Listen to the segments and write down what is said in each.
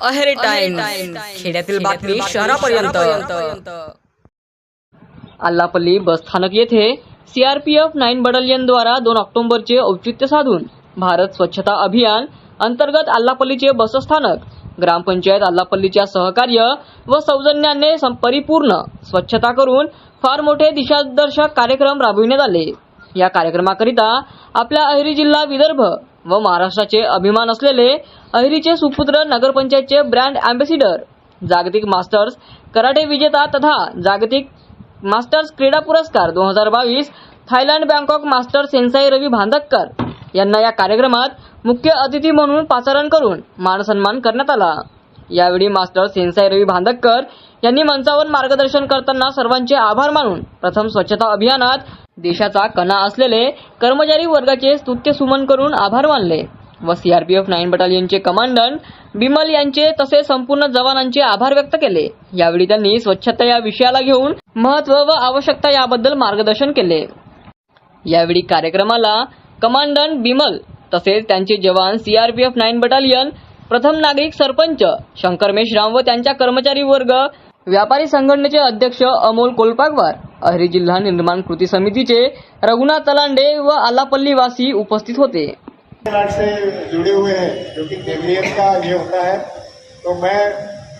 Aheri time खेड्यातील बातमी शहरापर्यंत. आल्लापल्ली बसस्थानक येथे सीआरपीएफ नाईन बटालियनद्वारा दोन ऑक्टोबरचे औचित्य साधून भारत स्वच्छता अभियान अंतर्गत आल्लापल्लीचे बसस्थानक ग्रामपंचायत आल्लापल्लीच्या सहकार्य व सौजन्याने परिपूर्ण स्वच्छता करून फार मोठे दिशादर्शक कार्यक्रम राबविण्यात आले. या कार्यक्रमाकरिता आपल्या अहिरी जिल्हा विदर्भ व महाराष्ट्राचे अभिमान असलेले अहिरीचे सुपुत्र नगरपंचायतचे ब्रँड अँबॅसिडर जागतिक मास्टर्स कराटे विजेता तथा जागतिक मास्टर्स क्रीडा पुरस्कार दोन हजार बावीस Thailand Bangkok master sensei Ravi Bhandakkar यांना या कार्यक्रमात मुख्य अतिथी म्हणून पाचारण करून मानसन्मान करण्यात आला. यावेळी मास्टर सेन्साई रवी भांदककर यांनी मंचावर मार्गदर्शन करताना सर्वांचे आभार मानून प्रथम स्वच्छता अभियानात देशाचा कणा असलेले कर्मचारी वर्गाचे स्तुत्य सुमन करून आभार मानले. व सीआरपीएफ नाईन बटालियनचे कमांडंट बिमल यांचे तसेच संपूर्ण जवानांचे आभार व्यक्त केले. यावेळी त्यांनी स्वच्छता या विषयाला घेऊन महत्त्व व आवश्यकता याबद्दल मार्गदर्शन केले. यावेळी कार्यक्रमाला कमांडंट बिमल तसेच त्यांचे जवान सीआरपीएफ नाईन बटालियन प्रथम नागरिक सरपंच शंकर मेश्राम व त्यांच्या कर्मचारी वर्ग. व्यापारी संघटनेचे अध्यक्ष अमोल कोलपागवार. अहरी जिल्हा निर्माण कृती समितीचे रघुनाथ तलांडे व आलापल्ली वासी उपस्थित होते. से जुड़े हुए हैं जो कि केवीएम का ये होता है। तो मैं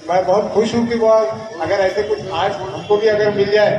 मैं बहुत खुश हूँ कि वो अगर ऐसे कुछ आज हमको भी अगर मिल जाए।